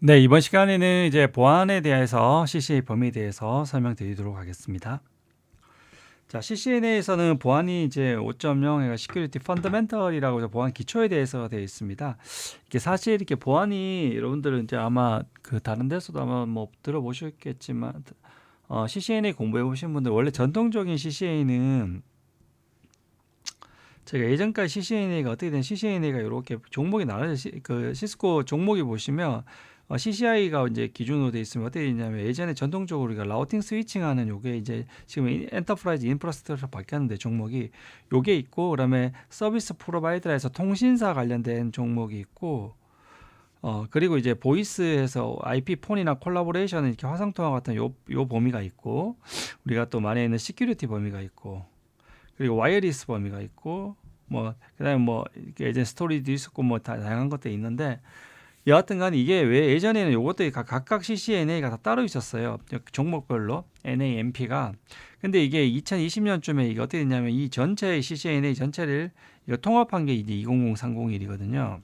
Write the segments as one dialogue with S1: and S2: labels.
S1: 네, 이번 시간에는 이제 보안에 대해서 CCA 범위에 대해서 설명드리도록 하겠습니다. 자, CCNA에서는 보안이 이제 5.0가 Security Fundamental이라고 해서 보안 기초에 대해서 되어 있습니다. 이게 사실 이렇게 보안이 여러분들은 이제 아마 그 다른 데서도 아마 뭐 들어보셨겠지만 어, CCNA 공부해 보신 분들 원래 전통적인 CCNA는 제가 예전까지 CCNA가 어떻게 된 CCNA가 이렇게 종목이 나눠져 그 시스코 종목이 보시면 어, CCI가 이제 기준으로 돼 있으면 어떻게 되냐면 예전에 전통적으로 우리가 라우팅 스위칭하는 요게 이제 지금 엔터프라이즈 인프라스트럭처 바뀌었는데 종목이 요게 있고 그다음에 서비스 프로바이더에서 통신사 관련된 종목이 있고 어 그리고 이제 보이스에서 IP 폰이나 콜라보레이션 이렇게 화상 통화 같은 요 요 범위가 있고 우리가 또 만에 있는 시큐리티 범위가 있고 그리고 와이어리스 범위가 있고 뭐 그다음에 뭐 예전 스토리도 있었고 뭐 다, 다양한 것들이 있는데 여하튼간 이게 왜 예전에는 요것들이 각각 CCNA가 다 따로 있었어요. 종목별로 NAMP가. 근데 이게 2020년쯤에 이게 어떻게 됐냐면 이 전체 CCNA 전체를 이거 통합한 게 이제 200301이거든요.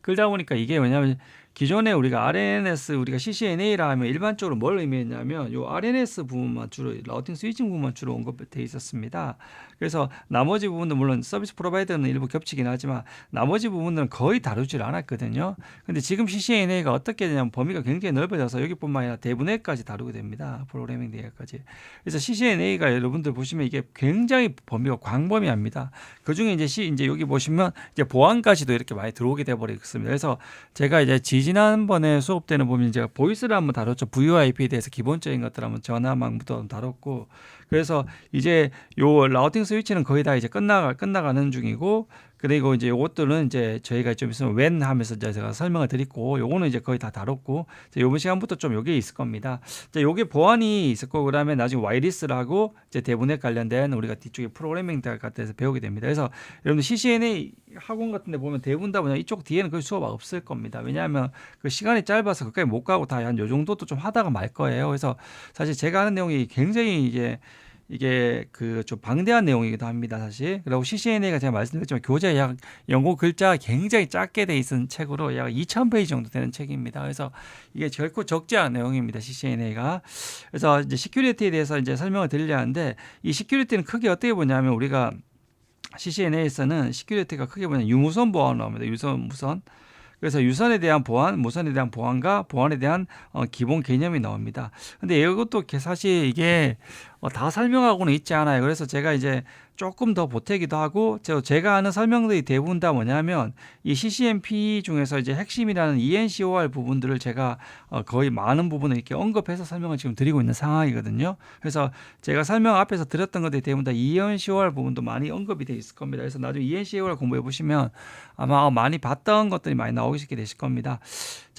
S1: 그러다 보니까 이게 왜냐하면 기존에 우리가 RNS 우리가 CCNA라 하면 일반적으로 뭘 의미했냐면 요 RNS 부분만 주로 라우팅 스위칭 부분만 주로 언급돼 있었습니다. 그래서 나머지 부분도 물론 서비스 프로바이더는 일부 겹치긴 하지만 나머지 부분들은 거의 다루질 않았거든요. 근데 지금 CCNA가 어떻게 되냐면 범위가 굉장히 넓어져서 여기뿐만 아니라 대분해까지 다루게 됩니다. 프로그래밍 대회까지. 그래서 CCNA가 여러분들 보시면 이게 굉장히 범위가 광범위합니다. 그 중에 이제 C 이제 여기 보시면 이제 보안까지도 이렇게 많이 들어오게 돼 버리겠습니다. 그래서 제가 이제 지 지난번에 수업 때는 보면 제가 보이스를 한번 다뤘죠. VoIP에 대해서 기본적인 것들 한번 전화망부터 다뤘고 그래서 이제 요 라우팅 스위치는 거의 다 이제 끝나가 끝나가는 중이고 그리고 이제 요것들은 이제 저희가 좀 있으면 웬 하면서 제가 설명을 드리고 요거는 이제 거의 다 다뤘고 요번 시간부터 좀 요게 있을 겁니다. 자, 요게 보안이 있을 거고 그다음에 나중에 와이리스라고 이제 대분에 관련된 우리가 뒤쪽에 프로그래밍 같은 데서 배우게 됩니다. 그래서 여러분들 CCNA 학원 같은 데 보면 대부분 다 뭐냐 이쪽 뒤에는 거의 수업 없을 겁니다. 왜냐하면 그 시간이 짧아서 그까지 못 가고 다 한 요 정도도 좀 하다가 말 거예요. 그래서 사실 제가 하는 내용이 굉장히 이제 이게 그 좀 방대한 내용이기도 합니다, 사실. 그리고 CCNA가 제가 말씀드렸지만 교재 약 영어 글자가 굉장히 작게 돼 있는 책으로 약 2,000페이지 정도 되는 책입니다. 그래서 이게 결코 적지 않은 내용입니다, CCNA가. 그래서 이제 시큐리티에 대해서 이제 설명을 드리려 하는데 이 시큐리티는 크게 어떻게 보냐면 우리가 CCNA에서는 시큐리티가 크게 보면 유무선 보안을 나옵니다. 유선 무선. 그래서 유선에 대한 보안, 무선에 대한 보안과 보안에 대한 어, 기본 개념이 나옵니다. 근데 이것도 사실 이게 어, 다 설명하고는 있지 않아요. 그래서 제가 이제 조금 더 보태기도 하고 제가 아는 설명들이 대부분 다 뭐냐면 이 CCNP 중에서 이제 핵심이라는 ENCOR 부분들을 제가 어, 거의 많은 부분을 이렇게 언급해서 설명을 지금 드리고 있는 상황이거든요. 그래서 제가 설명 앞에서 드렸던 것들이 대부분 다 ENCOR 부분도 많이 언급이 돼 있을 겁니다. 그래서 나중에 ENCOR 공부해 보시면 아마 많이 봤던 것들이 많이 나오게 되실 겁니다.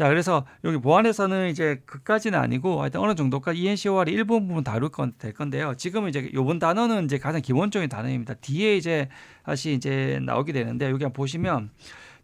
S1: 자, 그래서 여기 보안에서는 이제 그까지는 아니고 하여튼 어느 정도까지 ENCOR이 일부 부분 다룰 건 될 건데요. 지금은 이제 요번 단어는 이제 가장 기본적인 단어입니다. 뒤에 이제 다시 이제 나오게 되는데 여기 보시면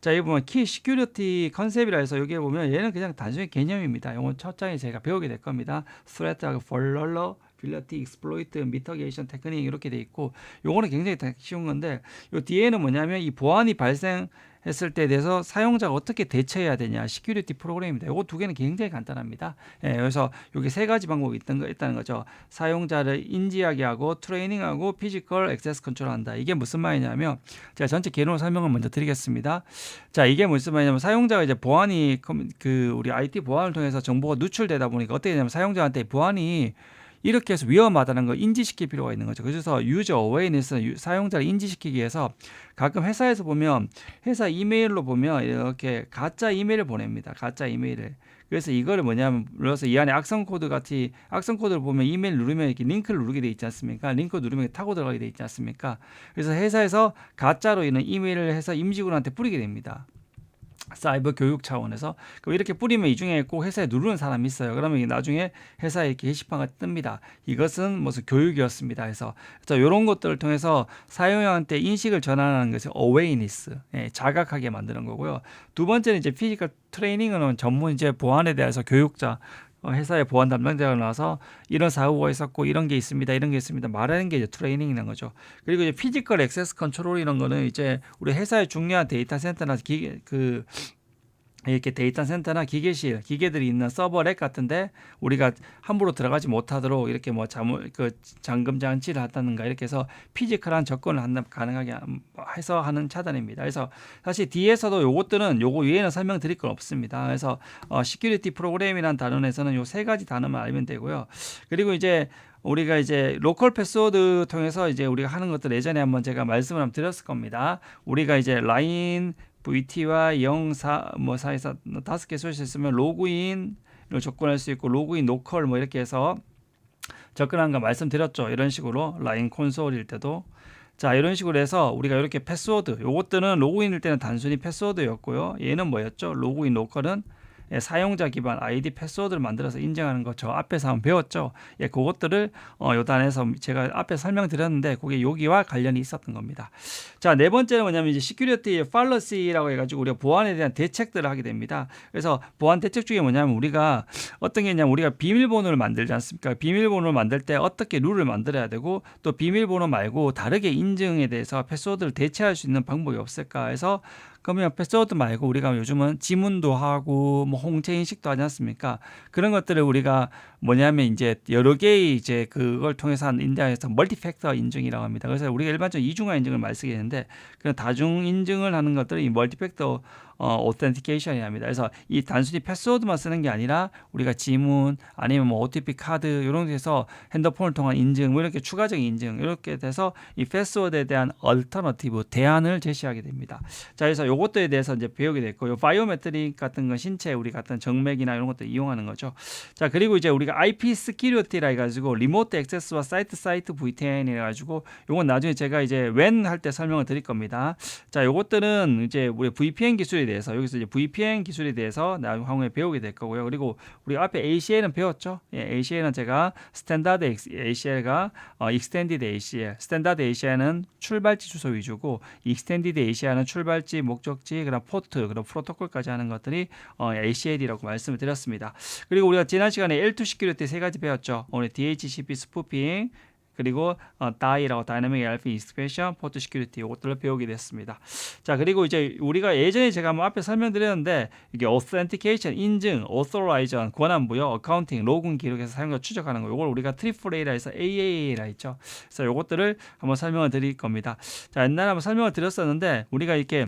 S1: 자, 여기 보면 키 시큐리티 컨셉이라 해서 여기에 보면 얘는 그냥 단순히 개념입니다. 이건 첫 장에 제가 배우게 될 겁니다. threat하고 vulnerability, exploit, mitigation 테크닉 이렇게 돼 있고 요거는 굉장히 쉬운 건데 요 뒤에는 뭐냐면 이 보안이 발생 했을 때 대해서 사용자가 어떻게 대처해야 되냐 시큐리티 프로그램입니다. 이거 두 개는 굉장히 간단합니다. 예, 그래서 여기 세 가지 방법이 있던 거 있다는 거죠. 사용자를 인지하게 하고 트레이닝하고 피지컬 액세스 컨트롤한다. 이게 무슨 말이냐면 제가 전체 개론 설명을 먼저 드리겠습니다. 자, 이게 무슨 말이냐면 사용자가 이제 보안이 그 우리 IT 보안을 통해서 정보가 누출되다 보니까 어떻게 되냐면 사용자한테 보안이 이렇게 해서 위험하다는 걸 인지시킬 필요가 있는 거죠. 그래서 유저 어웨이니스 사용자를 인지시키기 위해서 가끔 회사에서 보면 회사 이메일로 보면 이렇게 가짜 이메일을 보냅니다. 가짜 이메일을. 그래서 이거를 뭐냐면 물러서 이 안에 악성 코드 같이 악성 코드를 보면 이메일 누르면 이렇게 링크를 누르게 돼 있지 않습니까? 링크 누르면 타고 들어가게 돼 있지 않습니까? 그래서 회사에서 가짜로 있는 이메일을 해서 임직원한테 뿌리게 됩니다. 사이버 교육 차원에서 이렇게 뿌리면 이 중에 꼭 회사에 누르는 사람이 있어요. 그러면 나중에 회사에 이렇게 게시판가 뜹니다. 이것은 무슨 교육이었습니다. 해서 자 이런 것들을 통해서 사용자한테 인식을 전환하는 것이 awareness, 예, 자각하게 만드는 거고요. 두 번째는 이제 피지컬 트레이닝은 전문 이제 보안에 대해서 교육자 어, 회사의 보안 담당자가 나와서 이런 사고가 있었고 이런 게 있습니다. 이런 게 있습니다. 말하는 게 이제 트레이닝이라는 거죠. 그리고 이제 피지컬 액세스 컨트롤 이런 거는 이제 우리 회사의 중요한 데이터 센터나 기, 그 이렇게 데이터 센터나 기계실, 기계들이 있는 서버렉 같은데 우리가 함부로 들어가지 못하도록 이렇게 뭐 잠을 그 잠금 장치를 한다든가 이렇게 해서 피지컬한 접근을 한다 가능하게 해서 하는 차단입니다. 그래서 사실 뒤에서도 요것들은 요거 위에는 설명드릴 건 없습니다. 그래서 어 시큐리티 프로그램이라는 단원에서는 요 세 가지 단어만 알면 되고요. 그리고 이제 우리가 이제 로컬 패스워드 통해서 이제 우리가 하는 것들 예전에 한번 제가 말씀을 한번 드렸을 겁니다. 우리가 이제 라인 VT와 0, 4, 뭐 4에서 다섯 개 소식 있으면 로그인을 접근할 수 있고 로그인 노컬 뭐 이렇게 해서 접근한 거 말씀드렸죠. 이런 식으로 라인 콘솔일 때도 자 이런 식으로 해서 우리가 이렇게 패스워드 요것들은 로그인일 때는 단순히 패스워드였고요. 얘는 뭐였죠? 로그인 로컬은 예, 사용자 기반 아이디 패스워드를 만들어서 인증하는 거 저 앞에서 한번 배웠죠. 예, 그것들을 어, 요 단에서 제가 앞에 설명드렸는데 그게 여기와 관련이 있었던 겁니다. 자, 네 번째는 뭐냐면 이제 시큐리티 팔러시라고 해 가지고 우리가 보안에 대한 대책들을 하게 됩니다. 그래서 보안 대책 중에 뭐냐면 우리가 어떤 게 있냐면 우리가 비밀번호를 만들지 않습니까? 비밀번호를 만들 때 어떻게 룰을 만들어야 되고 또 비밀번호 말고 다르게 인증에 대해서 패스워드를 대체할 수 있는 방법이 없을까 해서 그러면 패스워드 말고 우리가 요즘은 지문도 하고 뭐 홍채 인식도 하지 않습니까? 그런 것들을 우리가 뭐냐면 이제 여러 개의 이제 그걸 통해서 한 인증에서 멀티팩터 인증이라고 합니다. 그래서 우리가 일반적으로 이중화 인증을 많이 쓰게 되는데 그런 다중 인증을 하는 것들이 이 멀티팩터 어, 오텐티케이션이 합니다. 그래서 이 단순히 패스워드만 쓰는 게 아니라 우리가 지문 아니면 뭐 OTP 카드 이런 데서 핸드폰을 통한 인증 뭐 이렇게 추가적인 인증 이렇게 돼서 이 패스워드에 대한 얼터너티브 대안을 제시하게 됩니다. 자, 그래서 요것들에 대해서 이제 배우게 됐고 요 바이오메트릭 같은 건 신체 우리 같은 정맥이나 이런 것들 이용하는 거죠. 자, 그리고 이제 우리가 IP 스키리티라 해가지고 리모트 액세스와 사이트 사이트 VPN 해가지고 요건 나중에 제가 이제 웬 할 때 설명을 드릴 겁니다. 자, 요것들은 이제 우리 VPN 기술에 대해서 여기서 이제 VPN 기술에 대해서 나중에 배우게 될 거고요. 그리고 우리 앞에 ACL은 배웠죠. 예, ACL은 제가 스탠다드 ACL가 어, 익스텐디드 ACL, 스탠다드 ACL은 출발지 주소 위주고 익스텐디드 ACL은 출발지, 목적지, 그다음 포트, 그다음 프로토콜까지 하는 것들이 어, ACL이라고 말씀을 드렸습니다. 그리고 우리가 지난 시간에 L2 시큐리티 세 가지 배웠죠. 오늘 DHCP 스푸핑 그리고 어, DAI라고 다이내믹 알피 익스프레션 포트 시큐리티 이것들을 배우게 됐습니다. 자 그리고 이제 우리가 예전에 제가 뭐 앞에 설명드렸는데 이게 authentication 인증, authorization 권한 부여, 어카운팅, 로그인 기록에서 사용자 추적하는 거 이걸 우리가 트리플레이라 해서 AAA라 했죠. 그래서 이것들을 한번 설명을 드릴 겁니다. 자 옛날에 한번 설명을 드렸었는데 우리가 이렇게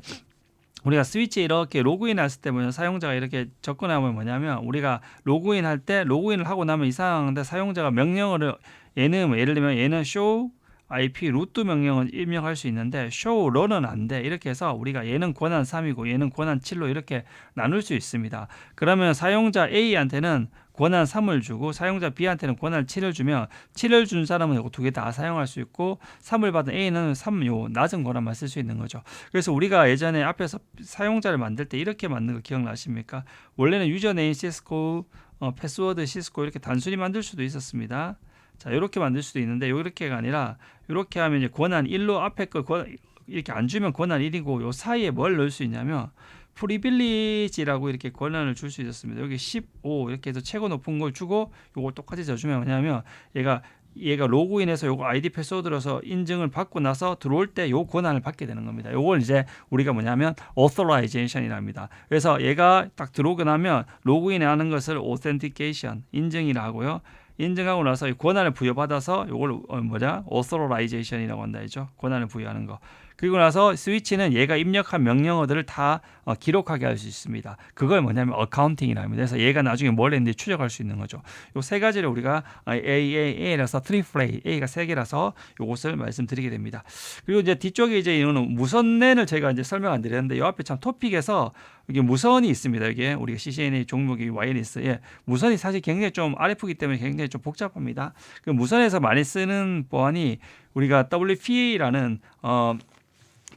S1: 우리가 스위치 이렇게 로그인 했을 때 뭐냐 사용자가 이렇게 접근하면 뭐냐면 우리가 로그인 할 때 로그인을 하고 나면 이상한데 사용자가 명령어를 얘는 뭐 예를 들면 얘는 show IP 루트 명령은 입력할 수 있는데 show run은 안 돼. 이렇게 해서 우리가 얘는 권한 3이고 얘는 권한 7로 이렇게 나눌 수 있습니다. 그러면 사용자 A한테는 권한 3을 주고 사용자 B한테는 권한 7을 주면 7을 준 사람은 이거 두개 다 사용할 수 있고 3을 받은 A는 3 요 낮은 권한만 쓸 수 있는 거죠. 그래서 우리가 예전에 앞에서 사용자를 만들 때 이렇게 만든 거 기억나십니까? 원래는 유저네임 시스코 어, 패스워드 시스코 이렇게 단순히 만들 수도 있었습니다. 자, 이렇게 만들 수도 있는데 이렇게가 아니라 이렇게 하면 이제 권한 1로 앞에 거 권, 이렇게 안 주면 권한 1이고 요 사이에 뭘 넣을 수 있냐면 프리빌리지라고 이렇게 권한을 줄 수 있었습니다. 여기 15 이렇게 해서 최고 높은 걸 주고 요걸 똑같이 줘주면 뭐냐면 얘가 얘가 로그인해서 요거 아이디 패스워드로서 인증을 받고 나서 들어올 때 요 권한을 받게 되는 겁니다. 요걸 이제 우리가 뭐냐면 authorization이랍니다. 그래서 얘가 딱 들어오고 나면 로그인 하는 것을 authentication 인증이라 하고요. 인증하고 나서 이 권한을 부여받아서 이걸 어, 뭐냐 authorization이라고 한다 했죠. 권한을 부여하는 거. 그리고 나서 스위치는 얘가 입력한 명령어들을 다 어, 기록하게 할 수 있습니다. 그걸 뭐냐면 어카운팅이라 합니다. 그래서 얘가 나중에 뭘 했는지 추적할 수 있는 거죠. 요 세 가지를 우리가 어, A, A, A라서 트리플레이 A가 세 개라서 요것을 말씀드리게 됩니다. 그리고 이제 뒤쪽에 이제 이거는 무선랜을 제가 이제 설명 안 드렸는데 요 앞에 참 토픽에서 이게 무선이 있습니다. 이게 우리가 CCNA 종목이 와이어리스. 예. 무선이 사실 굉장히 좀 RF이기 때문에 굉장히 좀 복잡합니다. 그 무선에서 많이 쓰는 보안이 우리가 WPA라는 어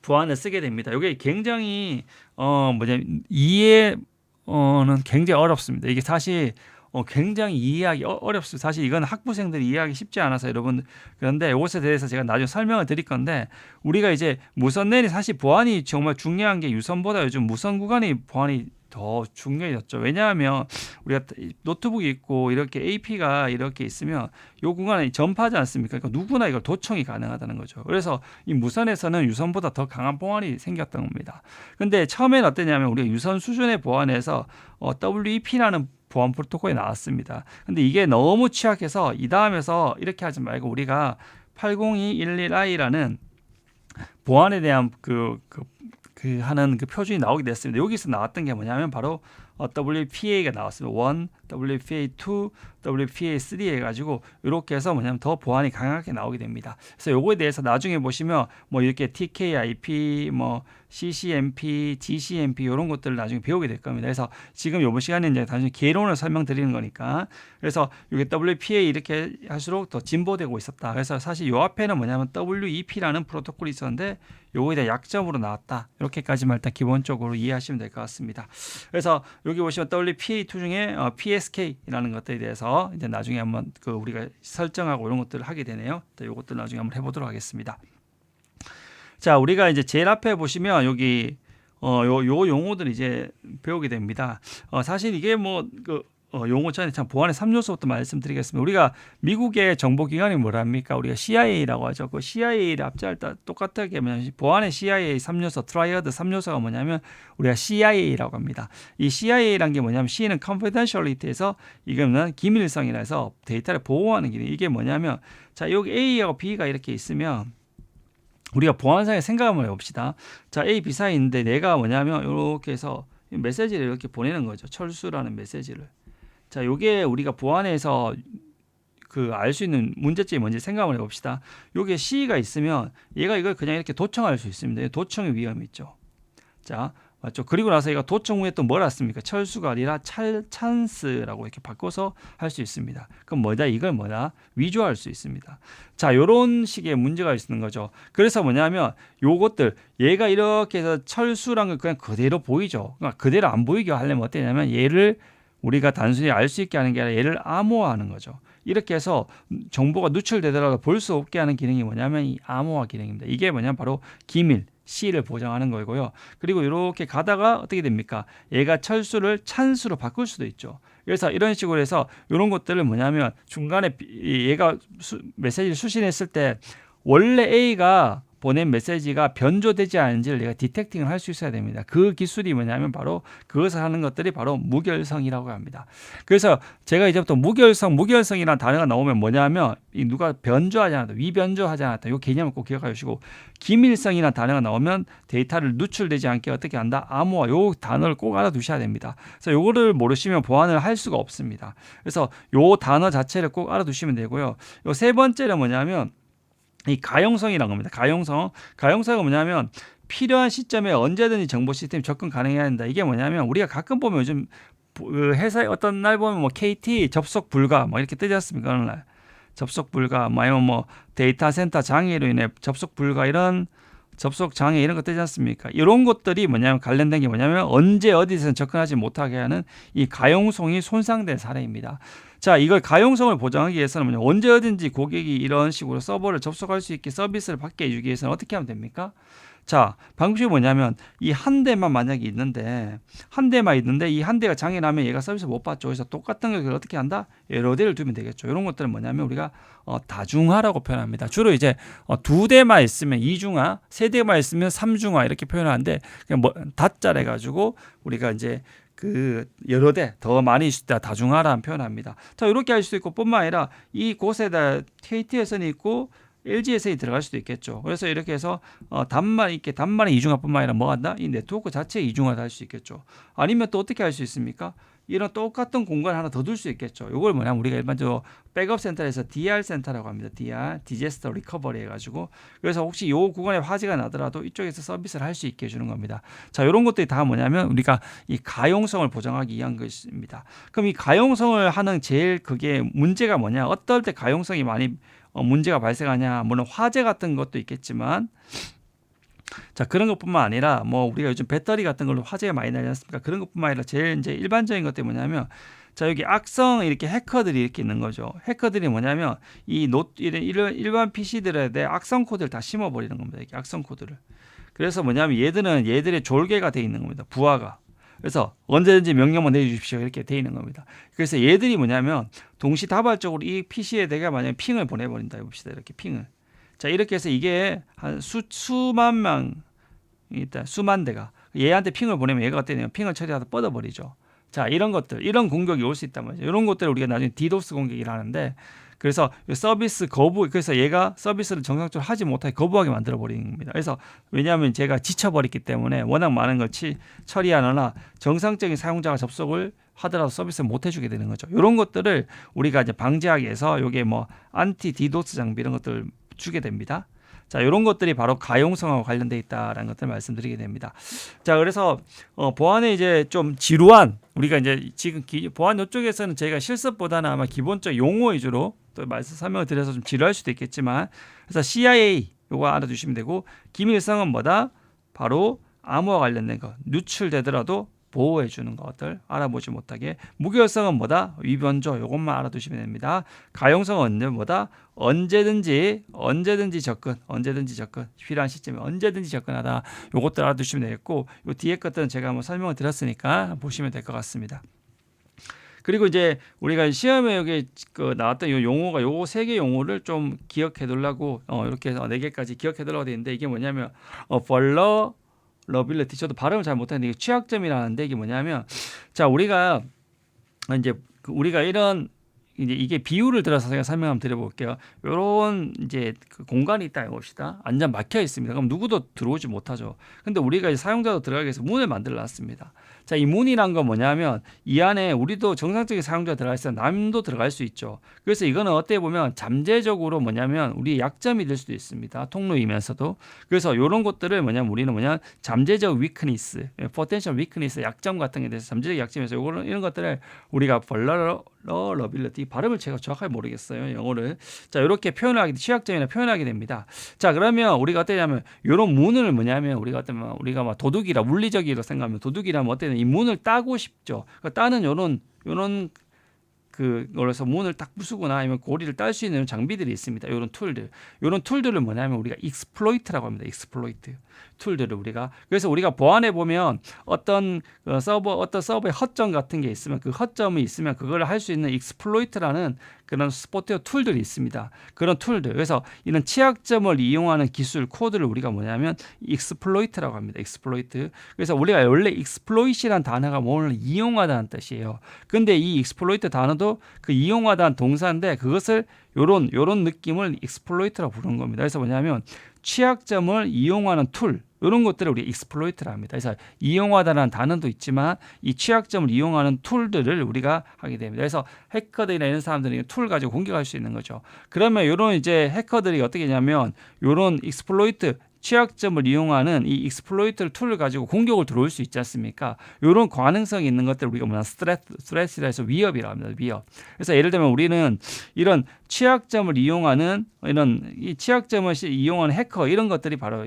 S1: 보안을 쓰게 됩니다. 이게 굉장히 어 뭐냐 이해는 굉장히 어렵습니다. 이게 사실 어, 굉장히 이해하기 어, 어렵습니다. 사실 이건 학부생들이 이해하기 쉽지 않아서 여러분 그런데 이것에 대해서 제가 나중에 설명을 드릴 건데 우리가 이제 무선 랜이 사실 보안이 정말 중요한 게 유선보다 요즘 무선 구간이 보안이 더 중요해졌죠. 왜냐하면 우리가 이 노트북이 있고 이렇게 AP가 이렇게 있으면 요 구간에 전파하지 않습니까? 그러니까 누구나 이걸 도청이 가능하다는 거죠. 그래서 이 무선에서는 유선보다 더 강한 보안이 생겼던 겁니다. 근데 처음에는 어땠냐면 우리가 유선 수준의 보안에서 어, WEP라는 보안 프로토콜이 나왔습니다. 근데 이게 너무 취약해서 이 다음에서 이렇게 하지 말고 우리가 80211i라는 보안에 대한 그, 그, 그 하는 그 표준이 나오게 됐습니다. 여기서 나왔던 게 뭐냐면 바로 어, WPA가 나왔습니다. 1, WPA2, WPA3 해가지고 이렇게 해서 뭐냐면 더 보안이 강하게 나오게 됩니다. 그래서 요거에 대해서 나중에 보시면 뭐 이렇게 TKIP 뭐 CCMP, GCMP 이런 것들을 나중에 배우게 될 겁니다. 그래서 지금 요번 시간에 이제 단순히 개론을 설명드리는 거니까 그래서 이게 WPA 이렇게 할수록 더 진보되고 있었다. 그래서 사실 요 앞에는 뭐냐면 WEP라는 프로토콜이 있었는데 요거에 대한 약점으로 나왔다. 이렇게까지만 일단 기본적으로 이해하시면 될 것 같습니다. 그래서 여기 보시면 WPA2 중에 어, PSK라는 것들에 대해서 이제 나중에 한번 그 우리가 설정하고 이런 것들을 하게 되네요. 요것들 나중에 한번 해보도록 하겠습니다. 자, 우리가 이제 제일 앞에 보시면 여기 어, 요, 요 용어들 이제 배우게 됩니다. 어, 사실 이게 뭐, 그, 어, 용어 전에 참 보안의 3요소부터 말씀드리겠습니다. 우리가 미국의 정보기관이 뭐랍니까? 우리가 CIA라고 하죠. 그 CIA를 앞자를 다 똑같게 하면 보안의 CIA 3요소, 트라이어드 3요소가 뭐냐면 우리가 CIA라고 합니다. 이 CIA란 게 뭐냐면 C는 confidentiality에서 이거는 기밀성이라 해서 데이터를 보호하는 기능. 이게 뭐냐면 자, 여기 A하고 B가 이렇게 있으면 우리가 보안상에 생각 한번 해봅시다. 자, A, B 사이 있는데 내가 뭐냐면 이렇게 해서 메시지를 이렇게 보내는 거죠. 철수라는 메시지를. 자, 요게 우리가 보안에서 그 알 수 있는 문제점이 뭔지 생각을 해봅시다. 요게 C가 있으면 얘가 이걸 그냥 이렇게 도청할 수 있습니다. 도청의 위험이 있죠. 자, 맞죠? 그리고 나서 얘가 도청 후에 또뭘 했습니까? 철수가 아니라 찰, 찬스라고 이렇게 바꿔서 할 수 있습니다. 그럼 뭐다? 이걸 뭐다? 위조할 수 있습니다. 자, 요런 식의 문제가 있는 거죠. 그래서 뭐냐면 요것들 얘가 이렇게 해서 철수란 걸 그냥 그대로 보이죠. 그러니까 그대로 안 보이게 하려면 어떻냐면 얘를 우리가 단순히 알 수 있게 하는 게 아니라 얘를 암호화하는 거죠. 이렇게 해서 정보가 누출되더라도 볼 수 없게 하는 기능이 뭐냐면 이 암호화 기능입니다. 이게 뭐냐면 바로 기밀, C를 보장하는 거고요. 그리고 이렇게 가다가 어떻게 됩니까? 얘가 철수를 찬수로 바꿀 수도 있죠. 그래서 이런 식으로 해서 이런 것들을 뭐냐면 중간에 얘가 수, 메시지를 수신했을 때 원래 A가 보낸 메시지가 변조되지 않은지를 내가 디텍팅을 할 수 있어야 됩니다. 그 기술이 뭐냐면 바로 그것을 하는 것들이 바로 무결성이라고 합니다. 그래서 제가 이제부터 무결성, 무결성이라는 단어가 나오면 뭐냐면 이 누가 변조하지 않았다, 위변조하지 않았다. 이 개념을 꼭 기억해 주시고 기밀성이라는 단어가 나오면 데이터를 누출되지 않게 어떻게 한다? 암호화 요 단어를 꼭 알아두셔야 됩니다. 그래서 요거를 모르시면 보안을 할 수가 없습니다. 그래서 요 단어 자체를 꼭 알아두시면 되고요. 요 세 번째는 뭐냐면 이 가용성이라는 겁니다. 가용성. 가용성은 뭐냐면 필요한 시점에 언제든지 정보 시스템이 접근 가능해야 한다. 이게 뭐냐면 우리가 가끔 보면 요즘 그 회사에 어떤 날 보면 뭐 KT 접속 불가 뭐 이렇게 뜨지 않습니까? 어느 날 접속 불가 뭐 아니면 뭐 데이터 센터 장애로 인해 접속 불가 이런 접속 장애 이런 거 뜨지 않습니까? 이런 것들이 뭐냐면 관련된 게 뭐냐면 언제 어디서 접근하지 못하게 하는 이 가용성이 손상된 사례입니다. 자, 이걸 가용성을 보장하기 위해서는 뭐냐? 언제 어딘지 고객이 이런 식으로 서버를 접속할 수 있게 서비스를 받게 해주기 위해서는 어떻게 하면 됩니까? 자, 방식이 뭐냐면 이 한 대만 만약에 있는데 한 대만 있는데 이 한 대가 장애 나면 얘가 서비스 못 받죠. 그래서 똑같은 걸 어떻게 한다? 여러 대를 두면 되겠죠. 이런 것들은 뭐냐면 우리가 어, 다중화라고 표현합니다. 주로 이제 어, 두 대만 있으면 이중화, 세 대만 있으면 삼중화 이렇게 표현하는데 그냥 뭐 다짜래 가지고 우리가 이제 그 여러 대 더 많이 때 다중화라는 표현합니다. 자 이렇게 할 수도 있고 뿐만 아니라 이 곳에다 KT에서는 있고 LG에서 들어갈 수도 있겠죠. 그래서 이렇게 해서 어, 단만 있게 단만의 이중화뿐만 아니라 뭐 한다? 이 네트워크 자체 이중화도 할 수 있겠죠. 아니면 또 어떻게 할 수 있습니까? 이런 똑같은 공간 하나 더 둘 수 있겠죠. 이걸 뭐냐면 우리가 일반적으로 백업 센터에서 DR 센터라고 합니다. DR, 디제스터 리커버리 해가지고 그래서 혹시 요 구간에 화재가 나더라도 이쪽에서 서비스를 할 수 있게 해주는 겁니다. 자, 이런 것들이 다 뭐냐면 우리가 이 가용성을 보장하기 위한 것입니다. 그럼 이 가용성을 하는 제일 그게 문제가 뭐냐? 어떨 때 가용성이 많이 어, 문제가 발생하냐? 물론 화재 같은 것도 있겠지만 자 그런 것뿐만 아니라 뭐 우리가 요즘 배터리 같은 걸로 화재가 많이 나지 않습니까? 그런 것뿐만 아니라 제일 이제 일반적인 것들이 뭐냐면 자 여기 악성 이렇게 해커들이 이렇게 있는 거죠. 해커들이 뭐냐면 이 노, 이런 일반 PC들에 대해 악성 코드를 다 심어버리는 겁니다. 이렇게 악성 코드를. 그래서 뭐냐면 얘들은 얘들의 졸개가 돼 있는 겁니다. 부하가. 그래서 언제든지 명령만 내주십시오 이렇게 돼 있는 겁니다. 그래서 얘들이 뭐냐면 동시다발적으로 이 PC에다가 만약에 핑을 보내버린다 해봅시다. 이렇게 핑을. 자 이렇게 해서 이게 한 수 수만 명 일단 수만 대가 얘한테 핑을 보내면 얘가 되냐면 핑을 처리하다 뻗어버리죠. 자 이런 것들 이런 공격이 올 수 있단 말이죠. 이런 것들을 우리가 나중에 디도스 공격이라 하는데 그래서 이 서비스 거부 그래서 얘가 서비스를 정상적으로 하지 못하게 거부하게 만들어 버리는 겁니다. 그래서 왜냐하면 제가 지쳐버렸기 때문에 워낙 많은 걸 치, 처리하거나 정상적인 사용자가 접속을 하더라도 서비스를 못 해주게 되는 거죠. 이런 것들을 우리가 이제 방지하기 위해서 이게 뭐 안티 디도스 장비 이런 것들을 주게 됩니다. 자, 이런 것들이 바로 가용성하고 관련돼 있다라는 것을 말씀드리게 됩니다. 자, 그래서 어, 보안에 이제 좀 지루한 우리가 이제 지금 기, 보안 이쪽에서는 저희가 실습보다는 아마 기본적 용어 위주로 또 말씀 설명을 드려서 좀 지루할 수도 있겠지만 그래서 CIA 요거 알아두시면 되고 기밀성은 뭐다? 바로 암호와 관련된 거 누출되더라도 보호해 주는 것들 알아보지 못하게 무결성은 뭐다? 위변조 요것만 알아두시면 됩니다. 가용성은 뭐다? 언제든지 언제든지 접근 언제든지 접근 필요한 시점에 언제든지 접근하다. 요것들 알아두시면 되겠고 요 뒤에 것들은 제가 한번 설명을 드렸으니까 보시면 될 것 같습니다. 그리고 이제 우리가 시험에 여기 그 나왔던 요 용어가 요거 세 개 용어를 좀 기억해 두려고 어 이렇게 해서 네 개까지 기억해 돼 있는데 이게 뭐냐면 어 벌러 러빌리티 저도 발음을 잘 못하는데 이게 취약점이라는데 이게 뭐냐면 자 우리가 이제 그 우리가 이런 이제 이게 비율을 들어서 제가 설명 한번 드려볼게요. 요런 이제 그 공간이 있다 해봅시다. 완전 막혀 있습니다. 그럼 누구도 들어오지 못하죠. 근데 우리가 이제 사용자도 들어가기 위해서 문을 만들어 놨습니다. 자, 이 문이란 건 뭐냐면 이 안에 우리도 정상적인 사용자 들어갈 수 남도 들어갈 수 있죠. 그래서 이거는 어떻게 보면 잠재적으로 뭐냐면 우리 약점이 될 수도 있습니다. 통로이면서도. 그래서 이런 것들을 뭐냐면 우리는 뭐냐 잠재적 위크니스, 포텐셜 위크니스 약점 같은 게 대해서 잠재적 약점에서 요거는 이런 것들을 우리가 벌러 러러빌리티 발음을 제가 정확하게 모르겠어요 영어를 자 이렇게 표현하게 취약점이나 표현하게 됩니다 자 그러면 우리가 어떠냐면 이런 문을 뭐냐면 우리가 어떠면 우리가 막 도둑이라 물리적이라 생각하면 도둑이라면 어때 냐이 문을 따고 싶죠 그 따는 요런 요런 그걸로서 문을 딱 부수거나 아니면 고리를 딸 수 있는 장비들이 있습니다. 이런 툴들, 이런 툴들을 뭐냐면 우리가 익스플로이트라고 합니다. 익스플로이트 툴들을 우리가 그래서 우리가 보안해 보면 어떤 어, 서버 어떤 서버의 허점 같은 게 있으면 그 허점이 있으면 그걸 할 수 있는 익스플로이트라는 그런 스포트웨어 툴들이 있습니다. 그런 툴들. 그래서 이런 취약점을 이용하는 기술 코드를 우리가 뭐냐면 익스플로이트라고 합니다. 익스플로이트. 그래서 우리가 원래 익스플로이트란 단어가 뭘 이용하다는 뜻이에요. 근데 이 익스플로이트 단어도 그 이용하다는 동사인데 그것을 요런 요런 느낌을 익스플로이트라고 부르는 겁니다. 그래서 뭐냐면 취약점을 이용하는 툴 이런 것들을 우리 익스플로이트라 합니다. 그래서 이용하다라는 단어도 있지만 이 취약점을 이용하는 툴들을 우리가 하게 됩니다. 그래서 해커들이나 이런 사람들이 툴 가지고 공격할 수 있는 거죠. 그러면 이런 이제 해커들이 어떻게 하냐면 이런 익스플로이트 취약점을 이용하는 이 익스플로이트 툴을 가지고 공격을 들어올 수 있지 않습니까? 이런 가능성이 있는 것들 우리가 뭐냐 스트레스, 스트레스라 해서 위협이라고 합니다. 위협. 그래서 예를 들면 우리는 이런 취약점을 이용하는 이런 이 취약점을 이용하는 해커 이런 것들이 바로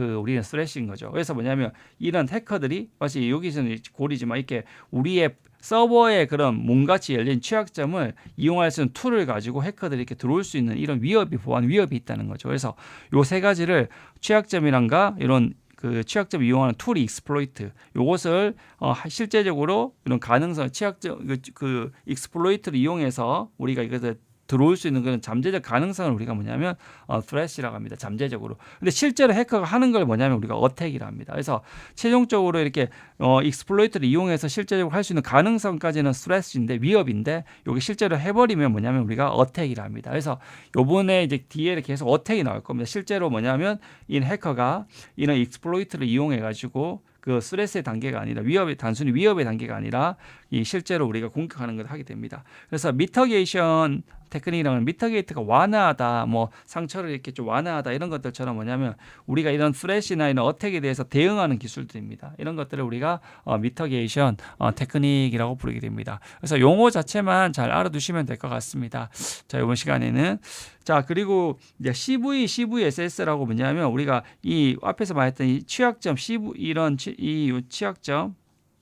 S1: 그 우리는 스트레스인 거죠. 그래서 뭐냐면 이런 해커들이 마치 여기서는 고리지만 이렇게 우리의 서버에 그런 몸같이 열린 취약점을 이용할 수 있는 툴을 가지고 해커들이 이렇게 들어올 수 있는 이런 위협이 보안 위협이 있다는 거죠. 그래서 요 세 가지를 취약점이란가 이런 그 취약점 이용하는 툴이 익스플로이트 요것을 어, 실제적으로 이런 가능성 취약점 그, 그 익스플로이트를 이용해서 우리가 이것을 들어올 수 있는 그런 잠재적 가능성을 우리가 뭐냐면 어, threat이라고 합니다. 잠재적으로. 근데 실제로 해커가 하는 걸 뭐냐면 우리가 어택이라 합니다. 그래서 최종적으로 이렇게 어, 익스플로이트를 이용해서 실제적으로 할 수 있는 가능성까지는 threat인데 위협인데 여기 실제로 해버리면 뭐냐면 우리가 어택이라 합니다. 그래서 요번에 이제 뒤에 계속 어택이 나올 겁니다. 실제로 뭐냐면 이 해커가 이런 익스플로이트를 이용해 가지고 그 스트레스의 단계가 아니라 위협의 단순히 위협의 단계가 아니라 이 실제로 우리가 공격하는 걸 하게 됩니다. 그래서 미터게이션 테크닉이라는 미터게이트가 완화하다, 뭐 상처를 이렇게 좀 완화하다 이런 것들처럼 뭐냐면 우리가 이런 스레시나 이런 어택에 대해서 대응하는 기술들입니다. 이런 것들을 우리가 어, 미터게이션 어, 테크닉이라고 부르게 됩니다. 그래서 용어 자체만 잘 알아두시면 될 것 같습니다. 자 이번 시간에는 자 그리고 이제 CV, CVSS라고 뭐냐면 우리가 이 앞에서 말했던 이 취약점, CV 이런 취, 이 취약점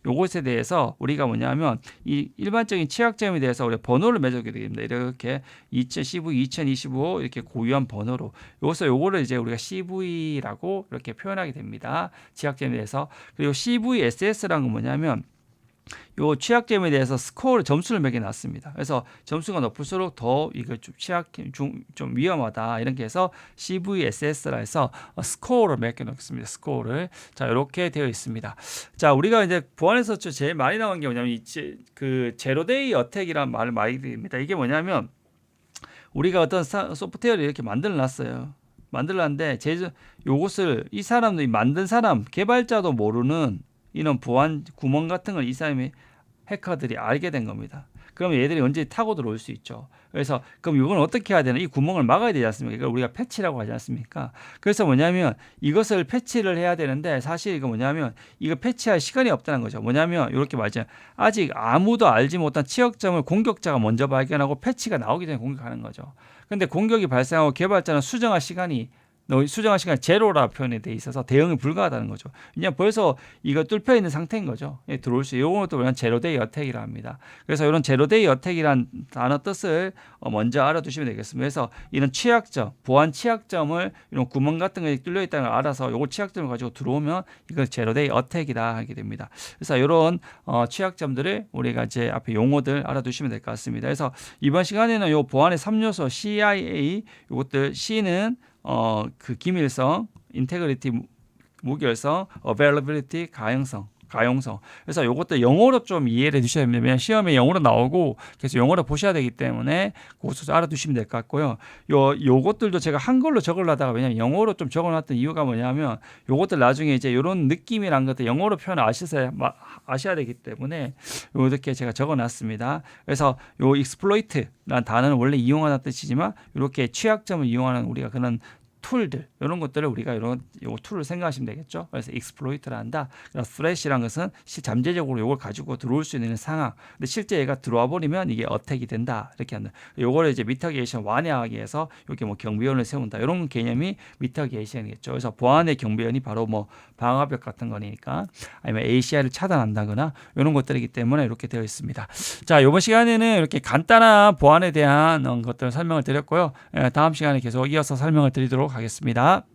S1: 요것에 대해서 우리가 뭐냐면 이 일반적인 취약점에 대해서 우리가 번호를 매주게 됩니다. 이렇게 2000 CV 2025 이렇게 고유한 번호로 여기서 요거를 이제 우리가 CV라고 이렇게 표현하게 됩니다. 취약점에 대해서 그리고 CVSS라는 건 뭐냐면 요 취약점에 대해서 스코어를 점수를 매겨 놨습니다. 그래서 점수가 높을수록 더 이거 좀 취약 중, 좀 위험하다 이렇게 해서 CVSS라 해서 어, 스코어를 매겨 놓습니다. 스코어를 자 이렇게 되어 있습니다. 자 우리가 이제 보안에서 저 제일 많이 나온 게 뭐냐면 그 제로데이 어택이라는 말을 많이 드립니다. 이게 뭐냐면 우리가 어떤 사- 소프트웨어를 이렇게 만들어 놨어요. 만들었는데 제 요것을 이 사람도 이 만든 사람 개발자도 모르는 이런 보안 구멍 같은 걸 이 사람이 해커들이 알게 된 겁니다. 그러면 얘들이 언제 타고 들어올 수 있죠. 그래서 그럼 이건 어떻게 해야 되나? 이 구멍을 막아야 되지 않습니까? 이걸 우리가 패치라고 하지 않습니까? 그래서 뭐냐면 이것을 패치를 해야 되는데 사실 이거 뭐냐면 이거 패치할 시간이 없다는 거죠. 뭐냐면 이렇게 말하자면 아직 아무도 알지 못한 취약점을 공격자가 먼저 발견하고 패치가 나오기 전에 공격하는 거죠. 근데 공격이 발생하고 개발자는 수정할 시간이 너 수정할 시간이 제로라 표현이 돼 있어서 대응이 불가하다는 거죠. 그냥 벌써 이거 뚫혀 있는 상태인 거죠. 예, 들어올 수. 요것도 그냥 제로데이 어택이라 합니다. 그래서 이런 제로데이 어택이란 단어 뜻을 어, 먼저 알아두시면 되겠습니다. 그래서 이런 취약점, 보안 취약점을 이런 구멍 같은 게 뚫려 있다는 걸 알아서 요거 취약점을 가지고 들어오면 이걸 제로데이 어택이다 하게 됩니다. 그래서 이런 어, 취약점들을 우리가 이제 앞에 용어들 알아두시면 될 것 같습니다. 그래서 이번 시간에는 요 보안의 3요소 CIA 요것들 C는 어 그 기밀성, 인테그리티 무결성, availability 가용성 가용성. 그래서 요것도 영어로 좀 이해를 해주셔야 됩니다. 왜냐면 시험에 영어로 나오고 그래서 영어로 보셔야 되기 때문에 그것도 알아두시면 될 것 같고요. 요 요것들도 제가 한글로 적으려다가 왜냐면 영어로 좀 적어놨던 이유가 뭐냐면 요것들 나중에 이제 요런 느낌이란 것들 영어로 표현 아시셔야 마- 아셔야 되기 때문에 요렇게 제가 적어놨습니다. 그래서 요 exploit라는 단어는 원래 이용하는 뜻이지만 이렇게 취약점을 이용하는 우리가 그런 툴들 이런 것들을 우리가 이런 요 툴을 생각하시면 되겠죠. 그래서 exploit를 한다. 그래서 threat이란 것은 시 잠재적으로 이걸 가지고 들어올 수 있는 상황. 근데 실제 얘가 들어와 버리면 이게 어택이 된다. 이렇게 한다. 요거를 이제 미터게이션 완화하기 위해서 여기 뭐 경비원을 세운다. 이런 개념이 미터게이션이겠죠. 그래서 보안의 경비원이 바로 뭐 방화벽 같은 거니까 아니면 ACI를 차단한다거나 이런 것들이기 때문에 이렇게 되어 있습니다. 자, 이번 시간에는 이렇게 간단한 보안에 대한 어, 것들 설명을 드렸고요. 예, 다음 시간에 계속 이어서 설명을 드리 도록 하겠습니다.